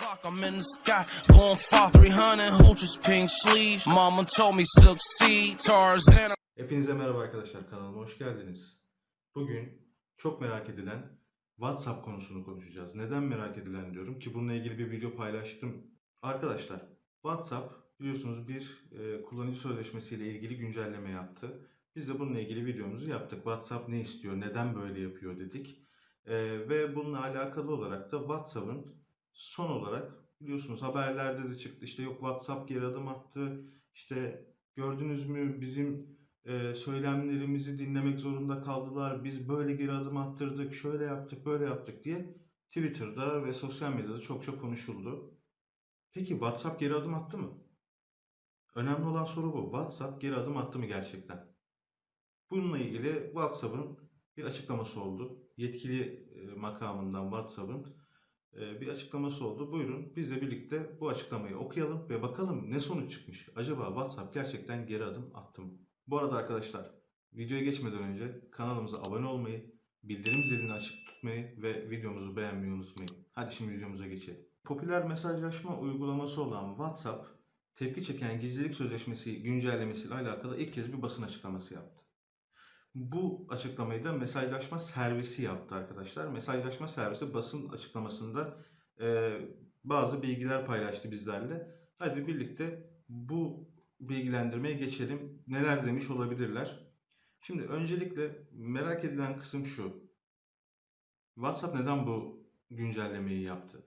clock, I'm in the sky, going far 300 hooches, pink sleeves. Mama told me succeed, Tarzan. Hepinize merhaba arkadaşlar kanalıma hoş geldiniz. Bugün çok merak edilen WhatsApp konusunu konuşacağız. Neden merak edilen diyorum ki bununla ilgili bir video paylaştım. Arkadaşlar WhatsApp biliyorsunuz bir e, kullanıcı sözleşmesiyle ilgili güncelleme yaptı. Biz de bununla ilgili videomuzu yaptık. WhatsApp ne istiyor, neden böyle yapıyor dedik. E, ve bununla alakalı olarak da WhatsApp'ın son olarak biliyorsunuz haberlerde de çıktı. İşte yok WhatsApp geri adım attı. İşte gördünüz mü bizim e, söylemlerimizi dinlemek zorunda kaldılar. Biz böyle geri adım attırdık, şöyle yaptık, böyle yaptık diye Twitter'da ve sosyal medyada çok çok konuşuldu. Peki WhatsApp geri adım attı mı? Önemli olan soru bu. WhatsApp geri adım attı mı gerçekten? Bununla ilgili WhatsApp'ın bir açıklaması oldu. Yetkili e, makamından WhatsApp'ın bir açıklaması oldu. Buyurun biz de birlikte bu açıklamayı okuyalım ve bakalım ne sonuç çıkmış. Acaba WhatsApp gerçekten geri adım attı mı? Bu arada arkadaşlar videoya geçmeden önce kanalımıza abone olmayı, bildirim zilini açık tutmayı ve videomuzu beğenmeyi unutmayın. Hadi şimdi videomuza geçelim. Popüler mesajlaşma uygulaması olan WhatsApp, tepki çeken gizlilik sözleşmesi güncellemesiyle alakalı ilk kez bir basın açıklaması yaptı. Bu açıklamayı da mesajlaşma servisi yaptı arkadaşlar. Mesajlaşma servisi basın açıklamasında e, bazı bilgiler paylaştı bizlerle. Hadi birlikte bu bilgilendirmeye geçelim. Neler demiş olabilirler? Şimdi öncelikle merak edilen kısım şu. WhatsApp neden bu güncellemeyi yaptı?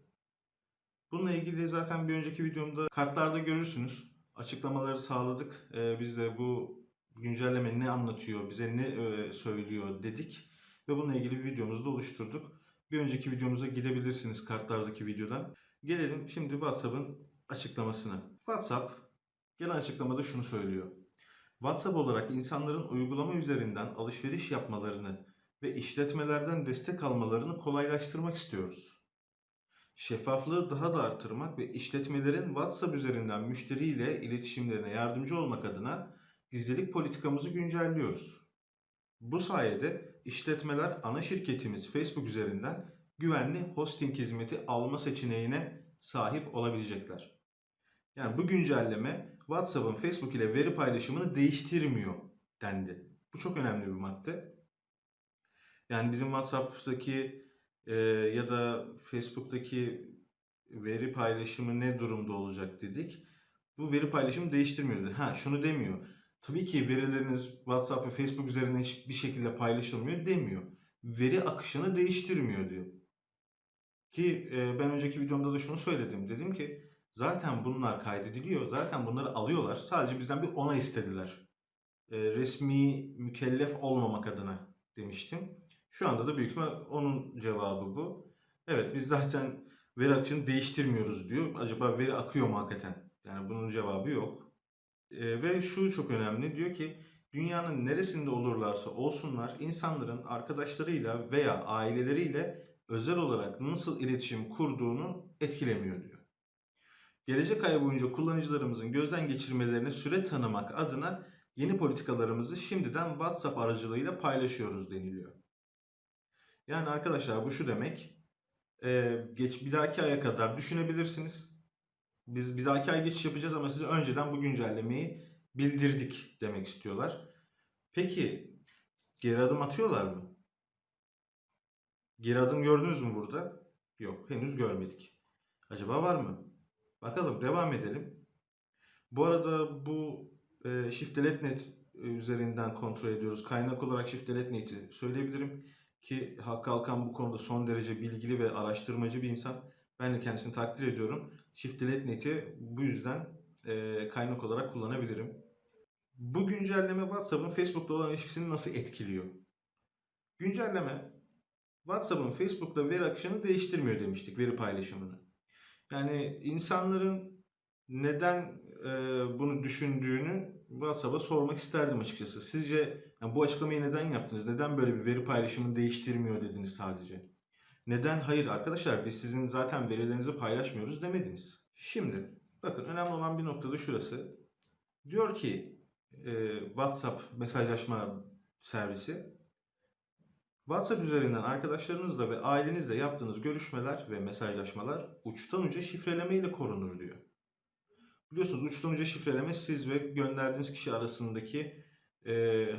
Bununla ilgili zaten bir önceki videomda kartlarda görürsünüz. Açıklamaları sağladık. Ee, biz de bu güncelleme ne anlatıyor, bize ne e, söylüyor dedik. Ve bununla ilgili bir videomuzu da oluşturduk. Bir önceki videomuza gidebilirsiniz kartlardaki videodan. Gelelim şimdi WhatsApp'ın açıklamasına. WhatsApp gelen açıklamada şunu söylüyor. WhatsApp olarak insanların uygulama üzerinden alışveriş yapmalarını ve işletmelerden destek almalarını kolaylaştırmak istiyoruz. Şeffaflığı daha da artırmak ve işletmelerin WhatsApp üzerinden müşteriyle iletişimlerine yardımcı olmak adına gizlilik politikamızı güncelliyoruz. Bu sayede işletmeler ana şirketimiz Facebook üzerinden güvenli hosting hizmeti alma seçeneğine sahip olabilecekler. Yani bu güncelleme WhatsApp'ın Facebook ile veri paylaşımını değiştirmiyor dendi. Bu çok önemli bir madde. Yani bizim WhatsApp'taki e, ya da Facebook'taki veri paylaşımı ne durumda olacak dedik. Bu veri paylaşımı değiştirmiyor dedi. Ha şunu demiyor. Tabii ki verileriniz WhatsApp ve Facebook üzerinden hiçbir şekilde paylaşılmıyor demiyor. Veri akışını değiştirmiyor diyor. Ki e, ben önceki videomda da şunu söyledim. Dedim ki zaten bunlar kaydediliyor. Zaten bunları alıyorlar. Sadece bizden bir ona istediler. E, resmi mükellef olmamak adına demiştim. Şu anda da büyük ihtimal onun cevabı bu. Evet biz zaten veri akışını değiştirmiyoruz diyor. Acaba veri akıyor mu hakikaten? Yani bunun cevabı yok. E, ve şu çok önemli diyor ki dünyanın neresinde olurlarsa olsunlar insanların arkadaşlarıyla veya aileleriyle özel olarak nasıl iletişim kurduğunu etkilemiyor diyor. Gelecek ay boyunca kullanıcılarımızın gözden geçirmelerine süre tanımak adına yeni politikalarımızı şimdiden WhatsApp aracılığıyla paylaşıyoruz deniliyor. Yani arkadaşlar bu şu demek. e, geç bir dahaki aya kadar düşünebilirsiniz. Biz bir dahaki ay geçiş yapacağız ama size önceden bu güncellemeyi bildirdik demek istiyorlar. Peki geri adım atıyorlar mı? Geri adım gördünüz mü burada? Yok henüz görmedik. Acaba var mı? Bakalım devam edelim. Bu arada bu e, Shift.net üzerinden kontrol ediyoruz. Kaynak olarak Shift.net'i söyleyebilirim ki Hakkı Alkan bu konuda son derece bilgili ve araştırmacı bir insan. Ben de kendisini takdir ediyorum. Shift.net'i bu yüzden e, kaynak olarak kullanabilirim. Bu güncelleme WhatsApp'ın Facebook'la olan ilişkisini nasıl etkiliyor? Güncelleme WhatsApp'ın Facebook'la veri akışını değiştirmiyor demiştik veri paylaşımını. Yani insanların neden e, bunu düşündüğünü WhatsApp'a sormak isterdim açıkçası. Sizce yani bu açıklamayı neden yaptınız? Neden böyle bir veri paylaşımını değiştirmiyor dediniz sadece? Neden hayır arkadaşlar biz sizin zaten verilerinizi paylaşmıyoruz demediniz. Şimdi bakın önemli olan bir noktada şurası. Diyor ki e, WhatsApp mesajlaşma servisi WhatsApp üzerinden arkadaşlarınızla ve ailenizle yaptığınız görüşmeler ve mesajlaşmalar uçtan uca şifreleme ile korunur diyor. Biliyorsunuz uçtan uca şifreleme siz ve gönderdiğiniz kişi arasındaki e, e,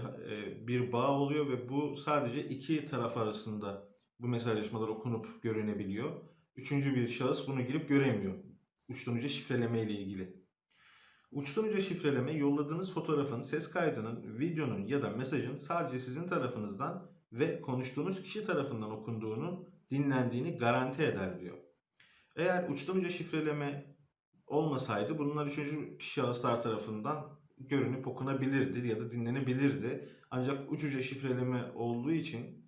bir bağ oluyor ve bu sadece iki taraf arasında bu mesajlaşmalar okunup görünebiliyor. Üçüncü bir şahıs bunu girip göremiyor. Uçtan uca şifreleme ile ilgili. Uçtan uca şifreleme yolladığınız fotoğrafın, ses kaydının, videonun ya da mesajın sadece sizin tarafınızdan ve konuştuğunuz kişi tarafından okunduğunu, dinlendiğini garanti eder diyor. Eğer uçtan uca şifreleme olmasaydı bunlar üçüncü şahıslar tarafından görünüp okunabilirdi ya da dinlenebilirdi. Ancak uç uca şifreleme olduğu için,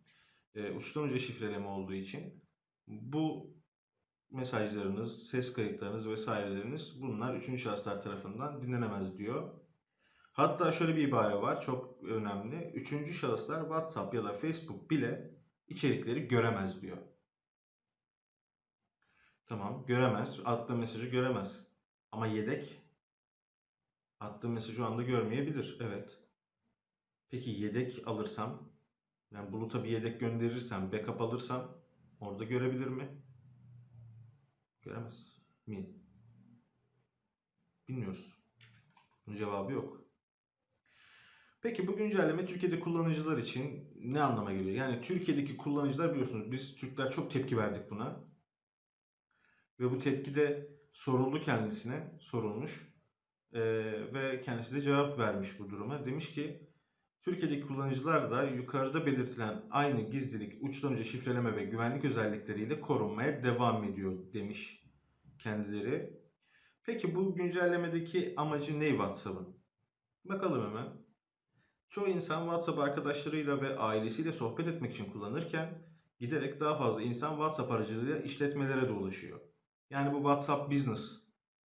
e, uçtan uca şifreleme olduğu için bu mesajlarınız, ses kayıtlarınız vesaireleriniz bunlar üçüncü şahıslar tarafından dinlenemez diyor. Hatta şöyle bir ibare var çok önemli. Üçüncü şahıslar WhatsApp ya da Facebook bile içerikleri göremez diyor. Tamam göremez. Attığı mesajı göremez. Ama yedek attığı mesajı o anda görmeyebilir. Evet. Peki yedek alırsam yani buluta bir yedek gönderirsem, backup alırsam orada görebilir mi? Göremez mi? Bilmiyoruz. Bunun cevabı yok. Peki bu güncelleme Türkiye'de kullanıcılar için ne anlama geliyor? Yani Türkiye'deki kullanıcılar biliyorsunuz biz Türkler çok tepki verdik buna. Ve bu tepki de soruldu kendisine, sorulmuş. Ee, ve kendisi de cevap vermiş bu duruma. Demiş ki Türkiye'deki kullanıcılar da yukarıda belirtilen aynı gizlilik, uçtan uca şifreleme ve güvenlik özellikleriyle korunmaya devam ediyor demiş kendileri. Peki bu güncellemedeki amacı ne WhatsApp'ın? Bakalım hemen. Çoğu insan WhatsApp arkadaşlarıyla ve ailesiyle sohbet etmek için kullanırken giderek daha fazla insan WhatsApp aracılığıyla işletmelere de ulaşıyor. Yani bu WhatsApp Business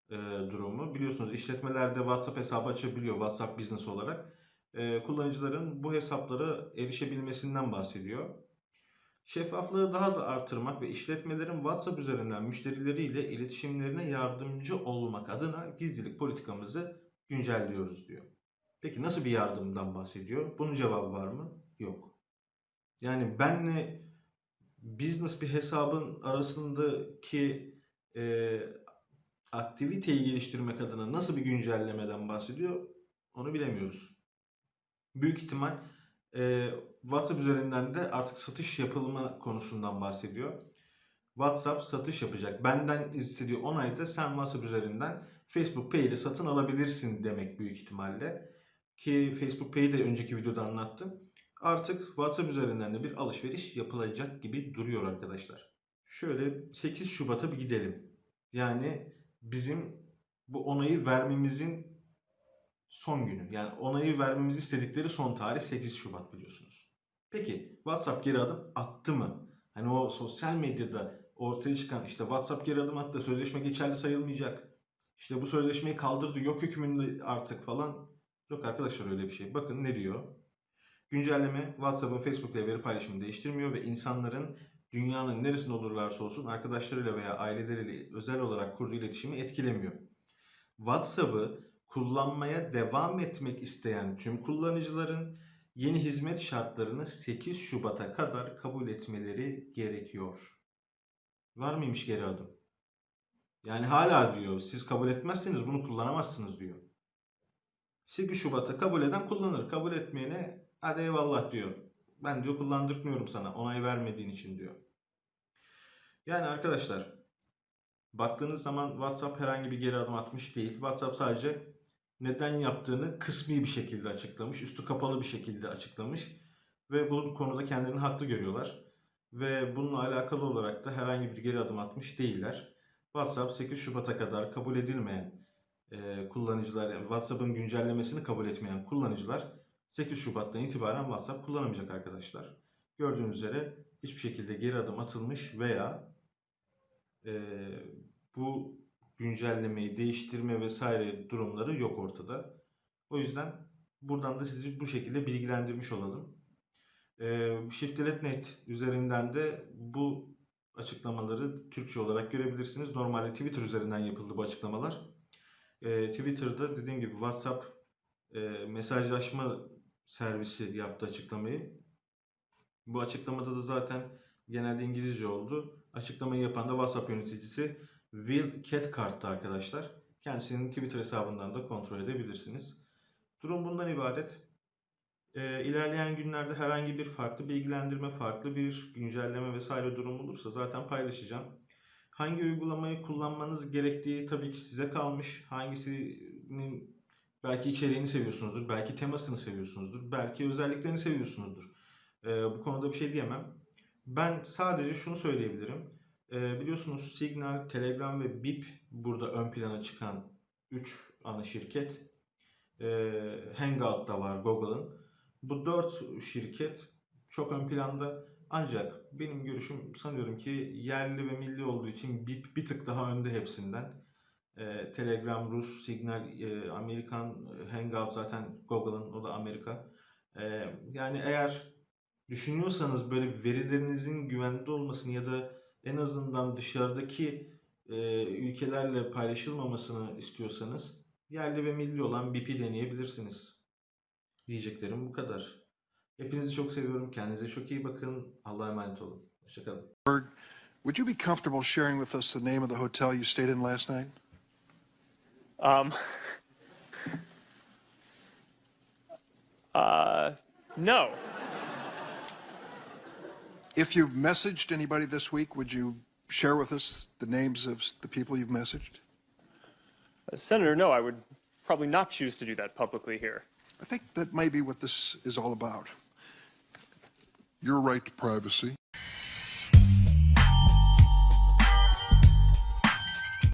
e, durumu. Biliyorsunuz işletmelerde WhatsApp hesabı açabiliyor WhatsApp Business olarak. E, kullanıcıların bu hesaplara erişebilmesinden bahsediyor. Şeffaflığı daha da artırmak ve işletmelerin WhatsApp üzerinden müşterileriyle iletişimlerine yardımcı olmak adına gizlilik politikamızı güncelliyoruz diyor. Peki nasıl bir yardımdan bahsediyor? Bunun cevabı var mı? Yok. Yani benle business bir hesabın arasındaki e, aktiviteyi geliştirmek adına nasıl bir güncellemeden bahsediyor? Onu bilemiyoruz. Büyük ihtimal e, WhatsApp üzerinden de artık satış yapılma konusundan bahsediyor. WhatsApp satış yapacak. Benden istediği onayda sen WhatsApp üzerinden Facebook Pay ile satın alabilirsin demek büyük ihtimalle. Ki Facebook Pay'i de önceki videoda anlattım. Artık WhatsApp üzerinden de bir alışveriş yapılacak gibi duruyor arkadaşlar. Şöyle 8 Şubat'a bir gidelim. Yani bizim bu onayı vermemizin son günü. Yani onayı vermemizi istedikleri son tarih 8 Şubat biliyorsunuz. Peki WhatsApp geri adım attı mı? Hani o sosyal medyada ortaya çıkan işte WhatsApp geri adım attı, sözleşme geçerli sayılmayacak. İşte bu sözleşmeyi kaldırdı, yok hükmünde artık falan. Yok arkadaşlar öyle bir şey. Bakın ne diyor? Güncelleme WhatsApp'ın Facebook ile veri paylaşımını değiştirmiyor ve insanların dünyanın neresinde olurlarsa olsun arkadaşlarıyla veya aileleriyle özel olarak kurduğu iletişimi etkilemiyor. WhatsApp'ı kullanmaya devam etmek isteyen tüm kullanıcıların yeni hizmet şartlarını 8 Şubat'a kadar kabul etmeleri gerekiyor. Var mıymış geri adım? Yani hala diyor siz kabul etmezseniz bunu kullanamazsınız diyor. 8 Şubat'a kabul eden kullanır. Kabul etmeyene hadi eyvallah diyor. Ben diyor kullandırtmıyorum sana onay vermediğin için diyor. Yani arkadaşlar baktığınız zaman WhatsApp herhangi bir geri adım atmış değil. WhatsApp sadece neden yaptığını kısmi bir şekilde açıklamış. Üstü kapalı bir şekilde açıklamış. Ve bu konuda kendilerini haklı görüyorlar. Ve bununla alakalı olarak da herhangi bir geri adım atmış değiller. WhatsApp 8 Şubat'a kadar kabul edilmeyen e, kullanıcılar, WhatsApp'ın güncellemesini kabul etmeyen kullanıcılar 8 Şubat'tan itibaren WhatsApp kullanamayacak arkadaşlar. Gördüğünüz üzere hiçbir şekilde geri adım atılmış veya e, bu güncellemeyi değiştirme vesaire durumları yok ortada. O yüzden buradan da sizi bu şekilde bilgilendirmiş olalım. E, Shift.net üzerinden de bu açıklamaları Türkçe olarak görebilirsiniz. Normalde Twitter üzerinden yapıldı bu açıklamalar. E, Twitter'da dediğim gibi WhatsApp e, mesajlaşma servisi yaptı açıklamayı. Bu açıklamada da zaten genelde İngilizce oldu. Açıklamayı yapan da WhatsApp yöneticisi Will Cathcart'tı arkadaşlar. Kendisinin Twitter hesabından da kontrol edebilirsiniz. Durum bundan ibaret. Ee, ilerleyen günlerde herhangi bir farklı bilgilendirme, farklı bir güncelleme vesaire durum olursa zaten paylaşacağım. Hangi uygulamayı kullanmanız gerektiği tabii ki size kalmış. Hangisinin belki içeriğini seviyorsunuzdur, belki temasını seviyorsunuzdur, belki özelliklerini seviyorsunuzdur. Ee, bu konuda bir şey diyemem. Ben sadece şunu söyleyebilirim. Ee, biliyorsunuz Signal, Telegram ve Bip burada ön plana çıkan 3 ana şirket. Ee, Hangout da var Google'ın. Bu 4 şirket çok ön planda ancak benim görüşüm sanıyorum ki yerli ve milli olduğu için Bip bir tık daha önde hepsinden. Ee, Telegram Rus, Signal e, Amerikan, e, Hangout zaten Google'ın o da Amerika. Yani eğer düşünüyorsanız böyle verilerinizin güvende olmasını ya da en azından dışarıdaki e, ülkelerle paylaşılmamasını istiyorsanız yerli ve milli olan BIP'i deneyebilirsiniz. Diyeceklerim bu kadar. Hepinizi çok seviyorum. Kendinize çok iyi bakın. Allah'a emanet olun. Hoşçakalın. Would you be comfortable sharing with us the name of the hotel you stayed in last night? Um, uh, no. If you've messaged anybody this week, would you share with us the names of the people you've messaged? Uh, Senator, no, I would probably not choose to do that publicly here. I think that may be what this is all about. Your right to privacy.